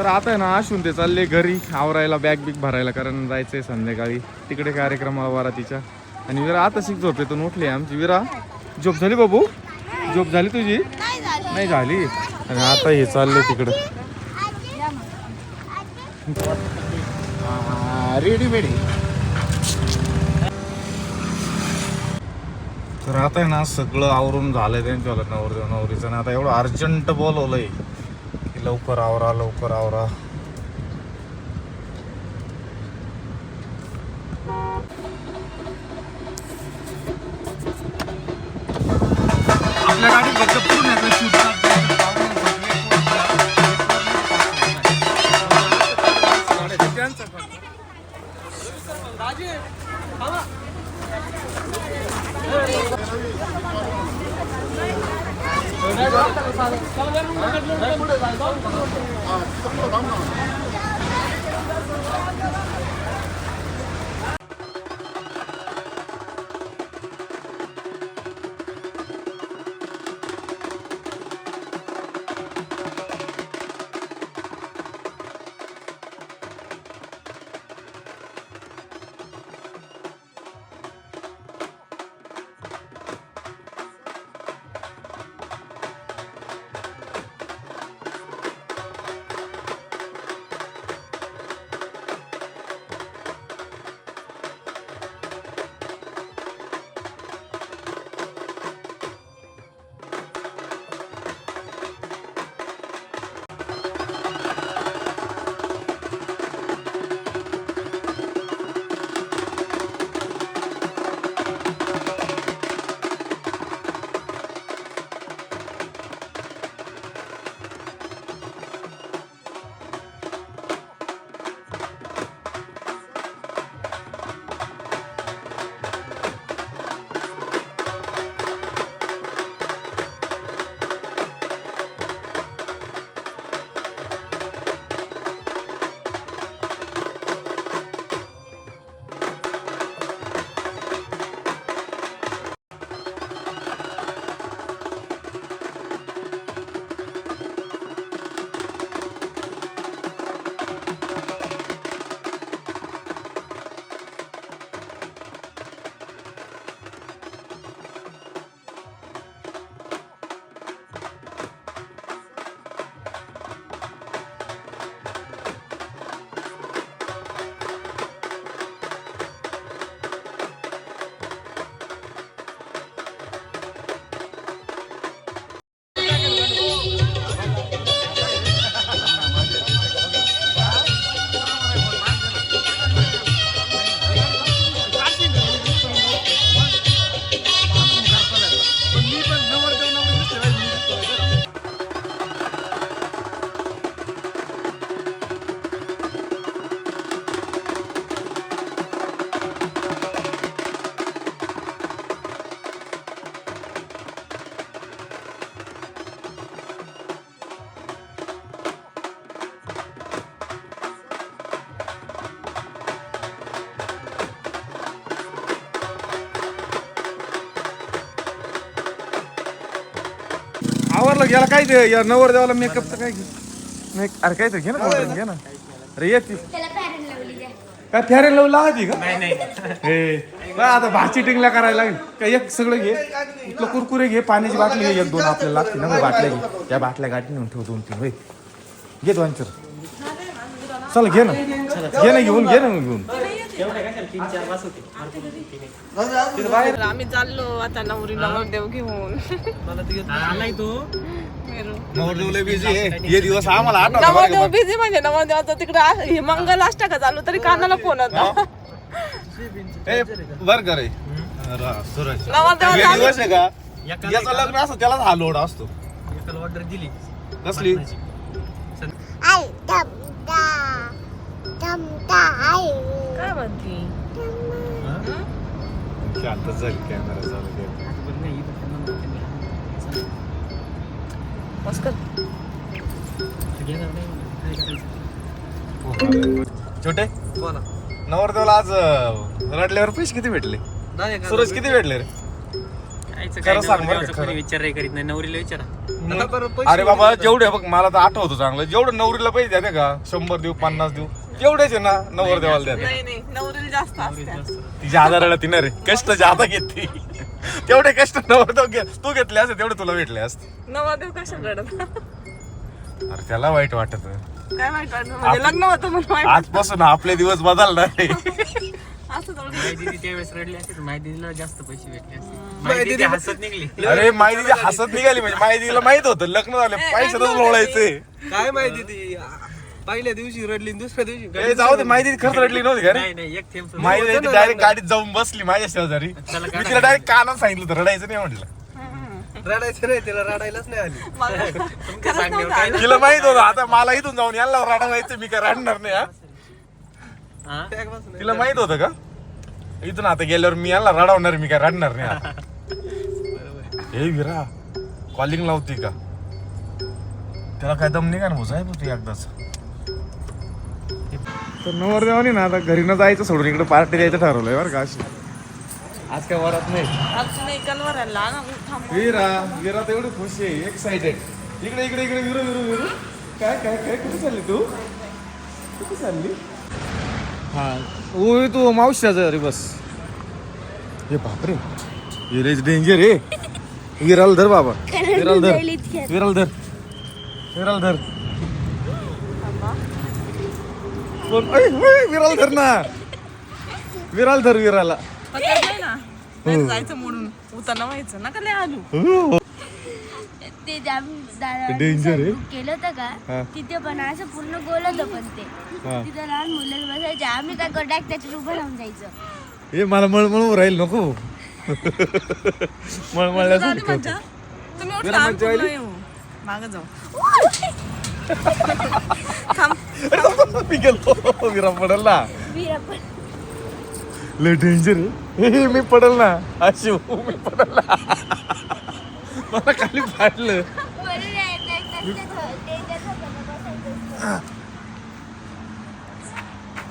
तर आता आहे ना असून ते चालले घरी आवरायला बॅग बिग भरायला कारण जायचंय संध्याकाळी. तिकडे कार्यक्रमाला वरातीच्या आणि विरा आता शिक झोपेतून उठली आमची. विरा झोप झाली बाबू? झोप झाली तुझी? नाही झाली. आणि आता हे चालले तिकडं. रेडीमेड तर आता आहे ना सगळं आवरून झालंय त्यांच्या नवरदेव नवरीचं. आणि आता एवढं अर्जंट बोलवलंय. की लवकर आवरा लवकर आवरा. आपल्या गाडीत 来来来，来过来，来走，啊，这个不能挡嘛。आवरलं गेला काय ते या नवर देवाला मेकअपचं काय घे नाही अरे काय ते घे ना घे ना. अरे येते काय फेरेल लावून लागायची का? नाही नाही. हे आता भाची टिंगला करायला लागेल. काय एक सगळं घे. इथलं कुरकुरे घे पाण्याची बाटली घे एक दोन आपल्याला लागते ना मग बाटल्या घे. त्या बाटल्या गाठी नेऊन ठेव दोन तीन होय. घे दोन चल घे ना. घे ना घेऊन घे ना मग घेऊन. आम्ही चाललो आता नवरी नवरदेव घेऊन. नवरदेवला बिझी आहे हे दिवस आम्हाला आठवतात बरं नवरदेव का? बिझी म्हणजे नवरदेवाचं तिकडे हे मंगल अष्टका चालू तरी कानाला फोन होता. बरं का नवरदेवाचं हे आम्ही- दिवस आहे का? याचं लग्न असतं त्यालाच हा लोड असतो. ऑर्डर दिली. कसली? काय म्हणती? शांत झाली कॅमेरा चालू केला. छोटे? नवरदेवला आज अं, रडल्यावर पैसे किती भेटले? सूरज किती भेटले रे? खरं सांग बरं का, खरं. विचार करीत नाही नवरीला विचारा. मग- अरे बाबा जेवढे बघ मला तर आठवतो चांगलं. जेवढं नवरीला पैसे द्या का? शंभर देऊ पन्नास देऊ. तेवढेच आहे ना नवर देवाला द्या नाही नाही नवरीला जास्त असते तिच्या आधाराला ती ना रे. कष्ट जादा घेते तेवढे कष्ट नवर देव घे तू घेतले असते तेवढे तुला भेटले असते. नवरदेव कशा रडत? अरे त्याला वाईट वाटत. काय वाईट वाटलं म्हणजे लग्न होतं म्हणून वाईट आजपासून आपले दिवस बदलणार आहे. असं थोडं माहिती त्यावेळेस रडली असते तर माहितीला जास्त पैसे भेटले असते. माहिती हसत निघली. अरे माहिती हसत निघाली म्हणजे माहितीला माहीत होतं लग्न झाले पैशातच लोळायचे काय माहिती ती पहिल्या दिवशी रडली आणि दुसऱ्या दिवशी ए, जाऊ दे माहिती खरंच रडली नव्हती का रे? नाही नाही एक थेंब सुद्धा- माहिती डायरेक्ट गाडीत जाऊन बसली माझ्या शेजारी. चला मी तिला डायरेक्ट कानात सांगितलं होतं रडायचं नाही म्हटलं. रडायचं नाही तिला रडायलाच नाही आली. मला तुमच्या सांगण्यावर काय तिला माहीत होतं आता मला इथून जाऊन याला रडावायचं मी काय रडणार नाही हा? हा? तिला माहीत होतं का? इथून आता गेल्यावर मी याला रडवणार मी काय रडणार नाही आता. हे विरा कॉलिंग लावते का? त्याला काय दम नाही का ना साहेब तू एकदाच. तर नवरदेवानी ना आता घरी न जायचं सोडून इकडे पार्टी द्यायचं ठरवलंय बरं का अशी. आज काय वरात नाही? वीरा वीरा तर एवढी खुश आहे एक्साइटेड इकडे इकडे इकडे विरू विरू विरू. काय काय काय कुठे चालली तू? कुठे चालली? हा ओय तू मावश्याचं अरे बस. हे बापरे. विरेज डेंजर आहे. विराल धर बाबा. विराल धर. विराल धर. विराल धर. कोण? ऐ, ऐ, विराल धर ना. विराल धर विराला. पकडलंय ना. नाही जायचं म्हणून उतरणं व्हायचं. नका लय आलू. ते दादा डेंजर आहे. केलं होतं हा. का तिथे पण असं पूर्ण गोल होतं पण ते. हा. तिथे लहान मुलं बसायचे. आम्ही काय डायरेक्ट त्याच्यात उभं राहून जायचं. हे मला मळमळ राहील नको. मळमळल्यास झाली मज्जा तुम्ही उठला आम्ही मज्जा? येऊ मागं जाऊ. मी गेलो विरा पडल ना लय डेंजर हे, हे, मी पडल ना अशी मी पडल ना मला खाली बसायचं.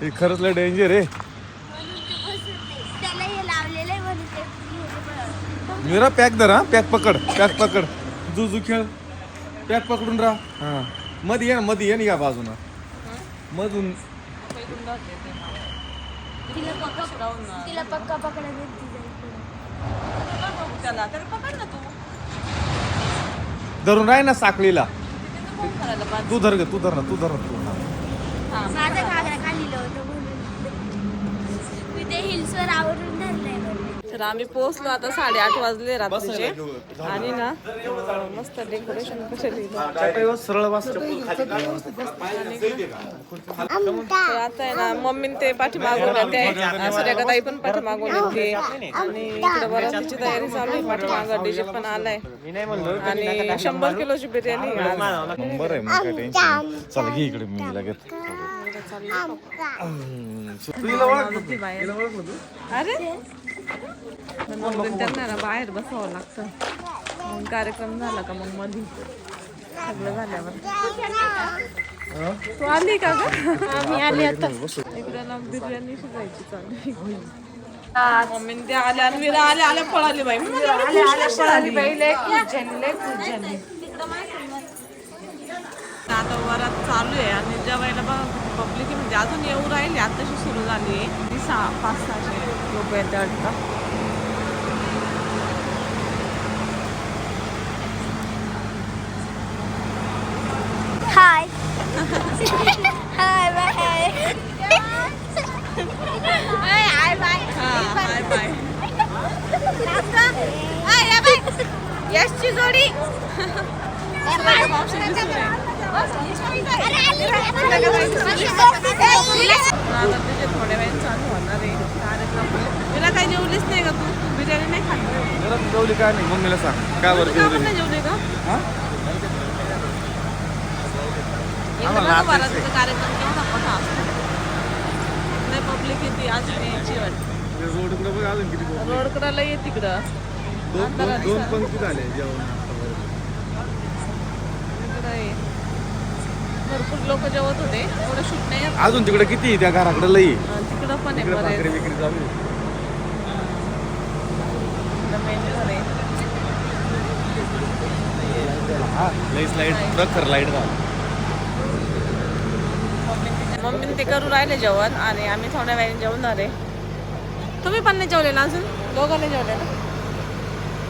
हे खरंच लय डेंजर आहे. हे हे. विरा पॅक धर हा. पॅक पकड पॅक पकड. जुजू खेळ. पॅक पकडून राहा. हा. मध्ये ये ना मध्ये ये ना या बाजूनं. मधून. तिला पक्का तिला पक्का पकडा देत त्याला त्याला पकड ना तू. धरून राह ना साखळीला. फोन करायला पाहिजे. तू धर ग तू धर ना तू धर ना तू हा. माझा घागरा खालीलं होतं म्हणून मी ते हिल्सवर आवरून तर आम्ही पोहोचलो आता साडेआठ वाजले रात्रीचे. आणि ना मस्त डेकोरेशन सरळ तर आता आहे ना मम्मी ते पाठी मागून येते सूर्यकाताई पण पाठी मागून येते आणि इकडे बराचची तयारी चालू आहे. पाठीमागं डीजे पण आलाय. आणि शंभर किलोची बिर्याणी. नंबर आहे मग काय टेन्शन चल घे इकडे मी लगेच? अरे? मग त्यांना बाहेर बसावं लागतं. मग कार्यक्रम झाला का मग मधी? सगळं झाल्यावर. तू आली का ग? आम्ही आली आता. इकडे ना बिर्याणी शिजायची चालू मम्मी ते आले आणि मीरा आले आले पळाली बाई. मी म्हणलं, आले आले पळाली पहिले आता वरात चालू आहे आणि जेवायला बघ पब्लिक म्हणजे अजून येऊ राहिली आताशी सुरू झाली आहे. सहा पाच yung weather ka. Hi! Hi, bye! Hi, hi, bye! Ah, hi, bye! Nasta! Hi, bye! Yes, Chizori! Yes, bye! थोड्या वेळ चालू होणार आहे कार्यक्रम तिला काही जेवलीच नाही का तू तू बिर्याणी नाही खाल्ली जरा तू जेवली काय नाही मम्मीला सांग काय बरं तू का जेवली पण नाही जेवली का हा? इकडे बघा वरातीचा कार्यक्रम केवढा मोठा असतो नाही पब्लिक येते अजून यायची वाटतं रोड इकडं बघ अजून किती ये तिकडं दोन दोन दोन पंक्ती झाले जेवण इकडं ये. भरपूर लोक जेवत होते. एवढं शूट नाही. अजून तिकडे किती त्या घराकडे लई अं, तिकडं पण आहे तिकडे भाकरी बरेच विक्री चालू आहे. घर. हा लईच लाइट प्रखर लाइट झाला मम्मीने ते करू राहिले जेवण आणि आम्ही थोड्या वेळाने जेवणार आहे. तुम्ही पण नाही जेवले ना अजून? दोघं नाही जेवले ना